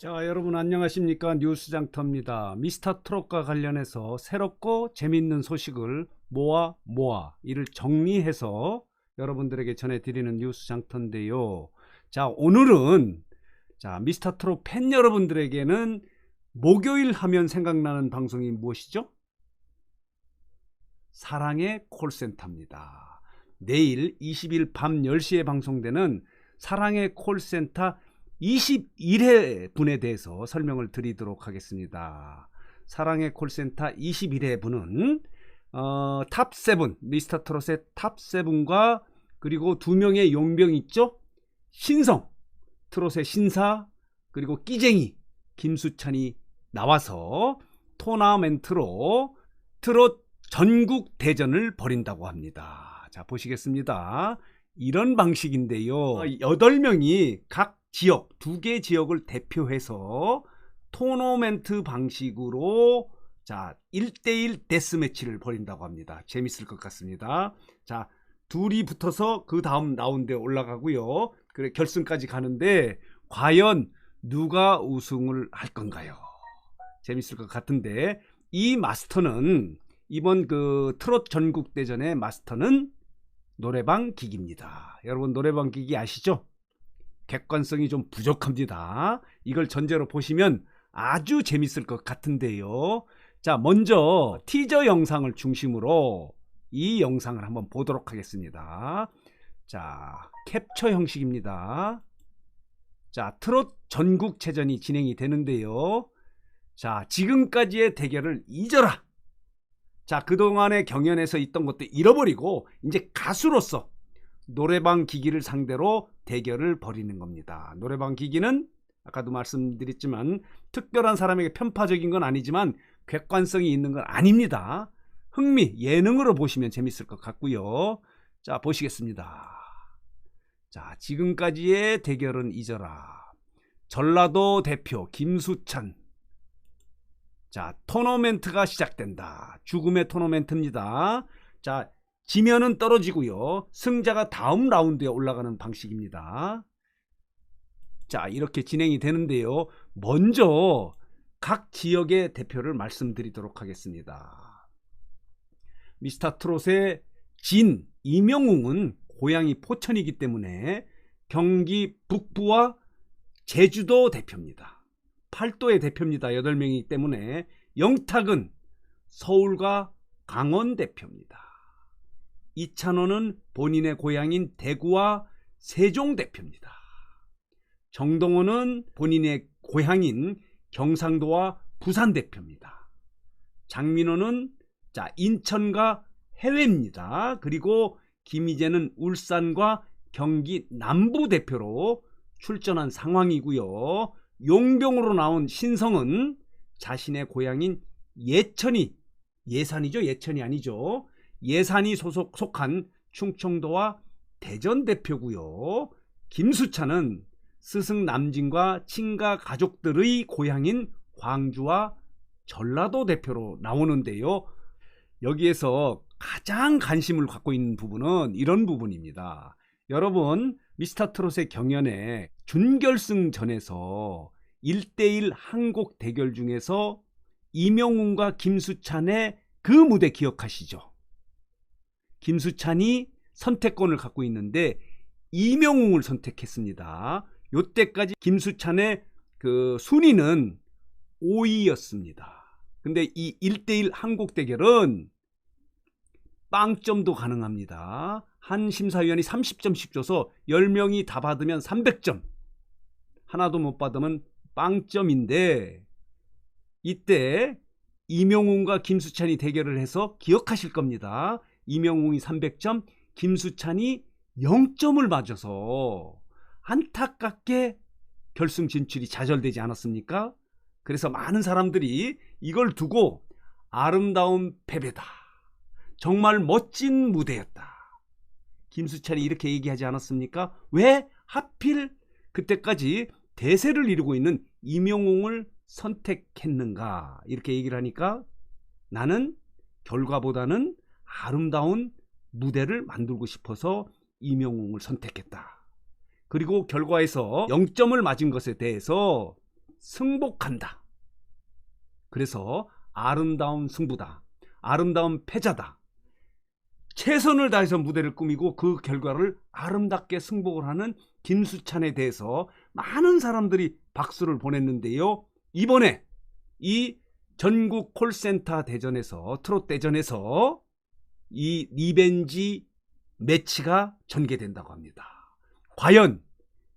자, 여러분 안녕하십니까? 뉴스장터입니다. 미스터 트롯과 관련해서 새롭고 재밌는 소식을 모아 모아 이를 정리해서 여러분들에게 전해드리는 뉴스장터인데요. 자, 오늘은 자, 미스터 트롯 팬 여러분들에게는 목요일 하면 생각나는 방송이 무엇이죠? 사랑의 콜센터입니다. 내일 20일 밤 10시에 방송되는 사랑의 콜센터 21회 분에 대해서 설명을 드리도록 하겠습니다. 사랑의 콜센터 21회 분은 어, 탑7 미스터 트롯의 탑7과 그리고 두 명의 용병 있죠? 신성 트롯의 신사 그리고 끼쟁이 김수찬이 나와서 토너멘트로 트롯 전국 대전을 벌인다고 합니다. 자 보시겠습니다. 이런 방식인데요. 8명이 각 지역, 두 개 지역을 대표해서 토너멘트 방식으로 자, 1대1 데스매치를 벌인다고 합니다. 재밌을 것 같습니다. 자, 둘이 붙어서 그 다음 라운드에 올라가고요. 그래 결승까지 가는데 과연 누가 우승을 할 건가요? 재밌을 것 같은데 이 마스터는 이번 그 트롯 전국 대전의 마스터는 노래방 기기입니다. 여러분 노래방 기기 아시죠? 객관성이 좀 부족합니다. 이걸 전제로 보시면 아주 재밌을 것 같은데요. 자, 먼저 티저 영상을 중심으로 이 영상을 한번 보도록 하겠습니다. 자, 캡처 형식입니다. 자, 트롯 전국체전이 진행이 되는데요. 자, 지금까지의 대결을 잊어라. 자, 그동안의 경연에서 있던 것도 잃어버리고 이제 가수로서 노래방 기기를 상대로 대결을 벌이는 겁니다. 노래방 기기는 아까도 말씀드렸지만 특별한 사람에게 편파적인 건 아니지만 객관성이 있는 건 아닙니다. 흥미, 예능으로 보시면 재밌을 것 같고요. 자, 보시겠습니다. 자, 지금까지의 대결은 잊어라. 전라도 대표 김수찬. 자, 토너멘트가 시작된다. 죽음의 토너멘트입니다. 자, 지면은 떨어지고요. 승자가 다음 라운드에 올라가는 방식입니다. 자, 이렇게 진행이 되는데요. 먼저 각 지역의 대표를 말씀드리도록 하겠습니다. 미스터 트롯의 진 이명웅은 고향이 포천이기 때문에 경기 북부와 제주도 대표입니다. 팔도의 대표입니다. 8명이기 때문에 영탁은 서울과 강원 대표입니다. 이찬호는 본인의 고향인 대구와 세종 대표입니다. 정동호는 본인의 고향인 경상도와 부산 대표입니다. 장민호는 자 인천과 해외입니다. 그리고 김희재는 울산과 경기 남부 대표로 출전한 상황이고요. 용병으로 나온 신성은 자신의 고향인 예천이 예산이죠. 예천이 아니죠. 예산이 소속 속한 충청도와 대전 대표고요. 김수찬은 스승 남진과 친가 가족들의 고향인 광주와 전라도 대표로 나오는데요. 여기에서 가장 관심을 갖고 있는 부분은 이런 부분입니다. 여러분, 미스터 트롯의 경연에 준결승전에서 1대1 한곡 대결 중에서 이명훈과 김수찬의 그 무대 기억하시죠? 김수찬이 선택권을 갖고 있는데 이명웅을 선택했습니다. 요때까지 김수찬의 그 순위는 5위였습니다. 근데 이 1대1 한국 대결은 빵점도 가능합니다. 한 심사위원이 30점씩 줘서 10명이 다 받으면 300점. 하나도 못 받으면 빵점인데 이때 이명웅과 김수찬이 대결을 해서 기억하실 겁니다. 이명웅이 300점, 김수찬이 0점을 맞아서 안타깝게 결승 진출이 좌절되지 않았습니까? 그래서 많은 사람들이 이걸 두고 아름다운 패배다. 정말 멋진 무대였다. 김수찬이 이렇게 얘기하지 않았습니까? 왜 하필 그때까지 대세를 이루고 있는 이명웅을 선택했는가? 이렇게 얘기를 하니까 나는 결과보다는 아름다운 무대를 만들고 싶어서 이명웅을 선택했다. 그리고 결과에서 0점을 맞은 것에 대해서 승복한다. 그래서 아름다운 승부다. 아름다운 패자다. 최선을 다해서 무대를 꾸미고 그 결과를 아름답게 승복을 하는 김수찬에 대해서 많은 사람들이 박수를 보냈는데요. 이번에 이 전국 콜센터 대전에서 트롯 대전에서 이 리벤지 매치가 전개된다고 합니다. 과연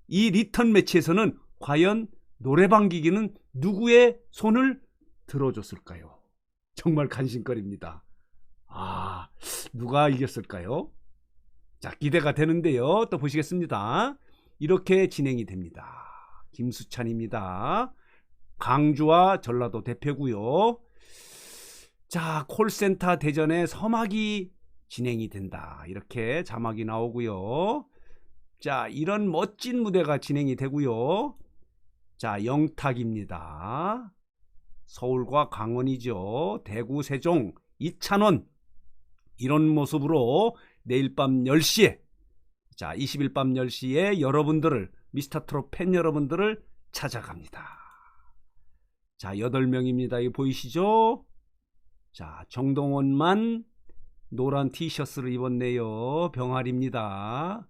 이 리턴 매치에서는 과연 노래방 기기는 누구의 손을 들어줬을까요? 정말 간신거리입니다. 아, 누가 이겼을까요? 자, 기대가 되는데요. 또 보시겠습니다. 이렇게 진행이 됩니다. 김수찬입니다. 광주와 전라도 대표고요. 자, 콜센터 대전의 서막이 진행이 된다. 이렇게 자막이 나오고요. 자, 이런 멋진 무대가 진행이 되고요. 자, 영탁입니다. 서울과 강원이죠. 대구, 세종, 이찬원. 이런 모습으로 내일 밤 10시에 자, 20일 밤 10시에 여러분들을 미스터 트롯 팬 여러분들을 찾아갑니다. 자, 8명입니다. 이 보이시죠? 자, 정동원만 노란 티셔츠를 입었네요. 병아리입니다.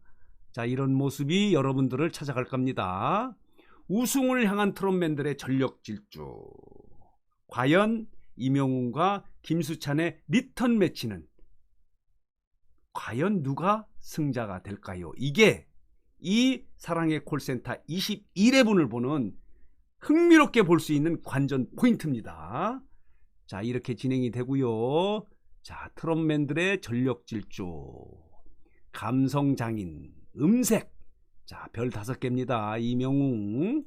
자, 이런 모습이 여러분들을 찾아갈 겁니다. 우승을 향한 트롯맨들의 전력 질주. 과연 이명훈과 김수찬의 리턴 매치는 과연 누가 승자가 될까요? 이게 이 사랑의 콜센터 21회분을 보는 흥미롭게 볼 수 있는 관전 포인트입니다. 자, 이렇게 진행이 되고요. 자, 트롯맨들의 전력 질주. 감성 장인, 음색. 자, 별 다섯 개입니다. 이명웅.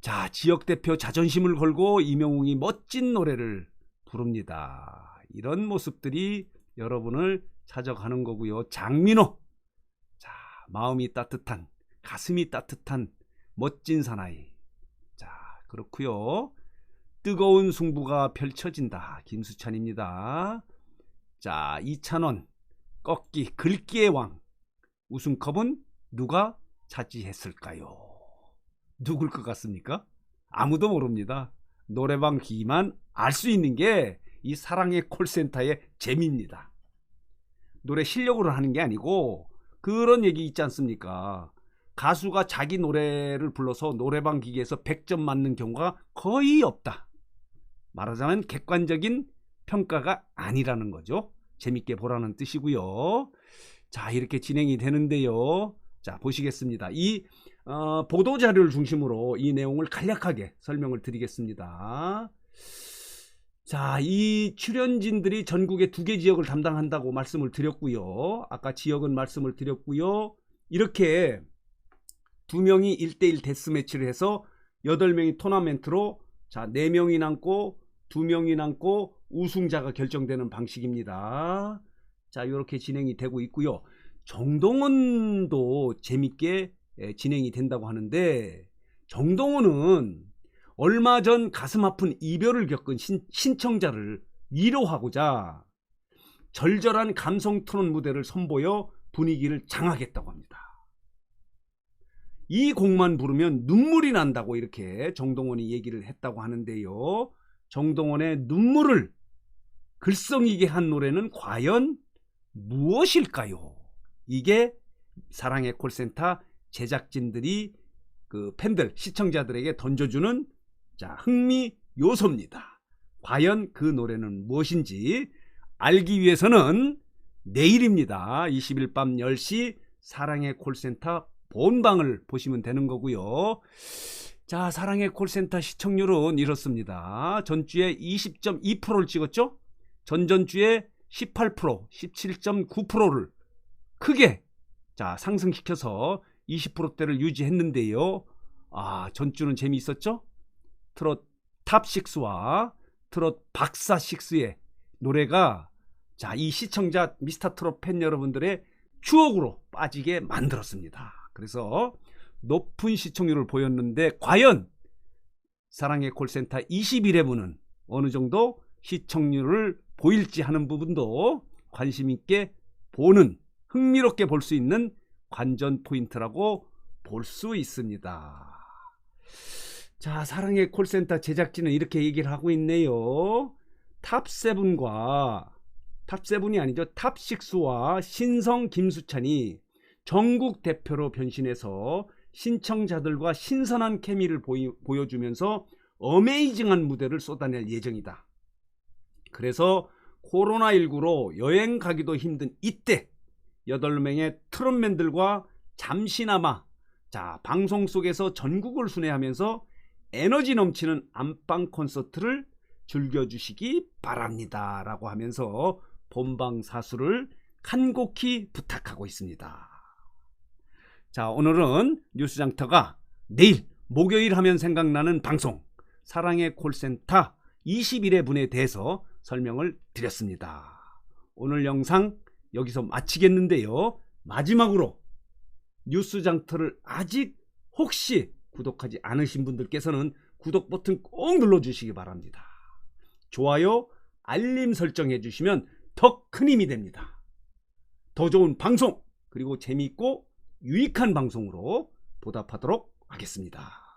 자, 지역 대표 자존심을 걸고 이명웅이 멋진 노래를 부릅니다. 이런 모습들이 여러분을 찾아가는 거고요. 장민호. 자, 마음이 따뜻한, 가슴이 따뜻한 멋진 사나이. 자, 그렇고요. 뜨거운 승부가 펼쳐진다. 김수찬입니다. 자, 이찬원. 꺾기, 긁기의 왕. 우승컵은 누가 차지했을까요? 누굴 것 같습니까? 아무도 모릅니다. 노래방 기만 알 수 있는 게 이 사랑의 콜센터의 재미입니다. 노래 실력으로 하는 게 아니고 그런 얘기 있지 않습니까? 가수가 자기 노래를 불러서 노래방 기계에서 100점 맞는 경우가 거의 없다. 말하자면 객관적인 평가가 아니라는 거죠. 재밌게 보라는 뜻이고요. 자, 이렇게 진행이 되는데요. 자, 보시겠습니다. 이 어, 보도 자료를 중심으로 이 내용을 간략하게 설명을 드리겠습니다. 자, 이 출연진들이 전국의 두 개 지역을 담당한다고 말씀을 드렸고요. 아까 지역은 말씀을 드렸고요. 이렇게 두 명이 1대1 데스매치를 해서 8명이 토너멘트로 자, 4명이 남고 2명이 남고 우승자가 결정되는 방식입니다. 자, 이렇게 진행이 되고 있고요. 정동원도 재밌게 예, 진행이 된다고 하는데 정동원은 얼마 전 가슴 아픈 이별을 겪은 신, 신청자를 위로하고자 절절한 감성 토론 무대를 선보여 분위기를 장하겠다고 합니다. 이 곡만 부르면 눈물이 난다고 이렇게 정동원이 얘기를 했다고 하는데요. 정동원의 눈물을 글썽이게 한 노래는 과연 무엇일까요? 이게 사랑의 콜센터 제작진들이 그 팬들, 시청자들에게 던져주는 자, 흥미 요소입니다. 과연 그 노래는 무엇인지 알기 위해서는 내일입니다. 20일 밤 10시 사랑의 콜센터 본방을 보시면 되는 거고요. 자, 사랑의 콜센터 시청률은 이렇습니다. 전주에 20.2%를 찍었죠? 전전주에 18%, 17.9%를 크게 자, 상승시켜서 20%대를 유지했는데요. 아, 전주는 재미있었죠? 트롯 탑6와 트롯 박사6의 노래가 자, 이 시청자 미스터 트롯 팬 여러분들의 추억으로 빠지게 만들었습니다. 그래서 높은 시청률을 보였는데 과연 사랑의 콜센터 21회분은 어느 정도 시청률을 보일지 하는 부분도 관심 있게 보는 흥미롭게 볼 수 있는 관전 포인트라고 볼 수 있습니다. 자, 사랑의 콜센터 제작진은 이렇게 얘기를 하고 있네요. 탑세븐과 탑세븐이 아니죠. 탑식스와 신성 김수찬이 전국 대표로 변신해서 신청자들과 신선한 케미를 보이, 보여주면서 어메이징한 무대를 쏟아낼 예정이다. 그래서 코로나19로 여행 가기도 힘든 이때 8명의 트롯맨들과 잠시나마 자 방송 속에서 전국을 순회하면서 에너지 넘치는 안방 콘서트를 즐겨주시기 바랍니다. 라고 하면서 본방사수를 간곡히 부탁하고 있습니다. 자, 오늘은 뉴스장터가 내일 목요일 하면 생각나는 방송 사랑의 콜센터 21회 분에 대해서 설명을 드렸습니다. 오늘 영상 여기서 마치겠는데요. 마지막으로 뉴스장터를 아직 혹시 구독하지 않으신 분들께서는 구독 버튼 꼭 눌러주시기 바랍니다. 좋아요, 알림 설정해 주시면 더 큰 힘이 됩니다. 더 좋은 방송, 그리고 재미있고 유익한 방송으로 보답하도록 하겠습니다.